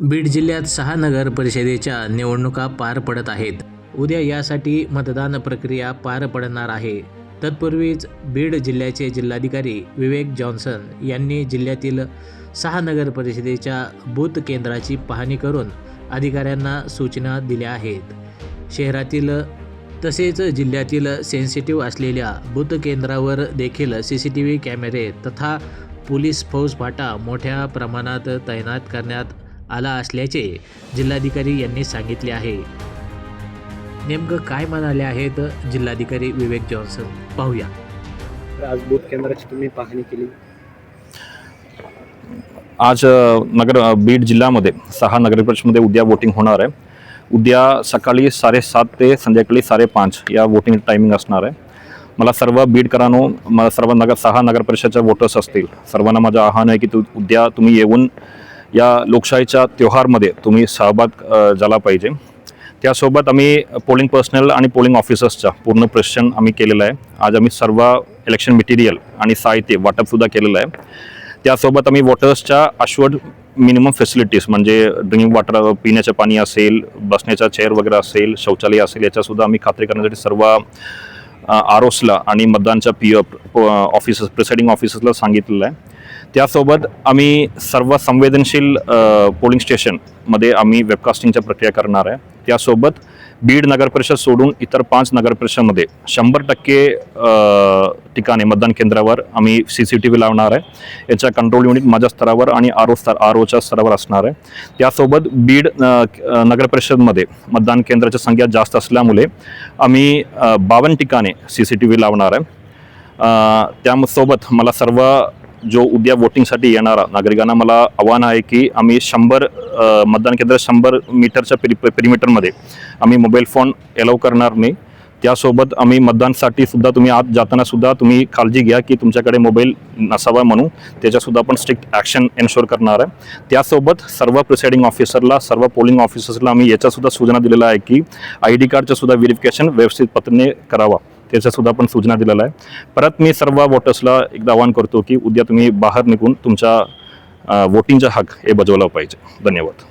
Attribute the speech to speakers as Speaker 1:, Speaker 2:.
Speaker 1: बीड जिल्ह्यात सहा नगर परिषदेच्या निवडणुका पार पडत आहेत. उद्या यासाठी मतदान प्रक्रिया पार पडणार आहे. तत्पूर्वीच बीड जिल्ह्याचे जिल्हाधिकारी विवेक जॉन्सन यांनी जिल्ह्यातील सहा नगर परिषदेच्या बूथ केंद्राची पाहणी करून अधिकाऱ्यांना सूचना दिल्या आहेत. शहरातील तसेच जिल्ह्यातील सेन्सिटिव्ह असलेल्या बूथ केंद्रावर देखील सी सी टी व्ही कॅमेरे तथा पोलीस फौजफाटा मोठ्या प्रमाणात तैनात करण्यात आला असल्याचे जिल्हाधिकारी यांनी सांगितले आहे. नेमकं काय म्हणाले आहेत जिल्हाधिकारी विवेक जॉन्सन? पाहूया.
Speaker 2: आज बूथ केंद्राची तुम्ही पाहणी केली.
Speaker 3: आज नगर बीड जिल्ह्यामध्ये सहा नगरपरिषदमध्ये उद्या वोटिंग होणार आहे. उद्या सकाळी साडेसात ते संध्याकाळी साडेपाच या वोटिंग टायमिंग असणार आहे. मला सर्व बीडकरांनो मला सर्व नगर सहा नगरपरिषदच्या वोटर्स असतील. सर्वांना माझं आव्हान आहे की तू उद्या तुम्ही येऊन या लोकशाहीच्या त्योहारमध्ये तुम्ही सहभाग झाला पाहिजे. त्यासोबत आम्ही पोलिंग पर्सनल आणि पोलिंग ऑफिसर्सचा पूर्ण प्रशिक्षण आम्ही केलेलं आहे. आज आम्ही सर्व इलेक्शन मटेरियल आणि साहित्य वाटपसुद्धा केलेलं आहे. त्यासोबत आम्ही वॉटर्सच्या अश्वर्ड मिनिमम फॅसिलिटीज म्हणजे ड्रिंकिंग वॉटर पिण्याचं पाणी असेल बसण्याचा चेअर वगैरे असेल शौचालय असेल याच्यासुद्धा आम्ही खात्री करण्यासाठी सर्व आर ओसला आणि मतदानच्या पी ऑफिसर्स प्रिसाइडिंग ऑफिसर्सला सांगितलेलं आहे. त्यासोबत आम्ही सर्व संवेदनशील पोलिंग स्टेशनमध्ये आम्ही वेबकास्टिंगच्या प्रक्रिया करणार आहे. त्यासोबत बीड नगरपरिषद सोडून इतर पाच नगरपरिषदमध्ये शंभर टक्के ठिकाणी मतदान केंद्रावर आम्ही सी सी टी व्ही लावणार आहे. याच्या कंट्रोल युनिट माझ्या स्तरावर आणि आर ओ स्तर आर ओच्या स्तरावर असणार आहे. त्यासोबत बीड अ, नगरपरिषदमध्ये मतदान केंद्राची संख्या जास्त असल्यामुळे आम्ही बावन्न ठिकाणी सी सी टी व्ही लावणार आहे. त्यासोबत मला सर्व जो उद्या वोटिंगसाठी येणारा नागरिकांना मला आव्हान आहे की आम्ही शंभर मतदान केंद्र शंभर मीटरच्या पेरी पेरीमीटरमध्ये आम्ही मोबाईल फोन अलाव करणार नाही. त्यासोबत आम्ही मतदानसाठी सुद्धा तुम्ही आत जाताना सुद्धा तुम्ही काळजी घ्या की तुमच्याकडे मोबाईल नसावा म्हणून. त्याच्यासुद्धा आपण स्ट्रिक्ट ॲक्शन एन्शोर करणार आहे. त्यासोबत सर्व प्रिसाइडिंग ऑफिसरला सर्व पोलिंग ऑफिसर्सला आम्ही याच्यासुद्धा सूचना दिलेल्या आहे की आय डी कार्डचं सुद्धा व्हेरिफिकेशन व्यवस्थित पद्धतीने करावा. त्याच्यासुद्धा पण सूचना दिलेला आहे परत मी सर्व वोटर्सला एकदा आवाहन करतो की उद्या तुम्ही बाहेर निघून तुमच्या वोटिंगचा हक हे बजावला पाहिजे. धन्यवाद.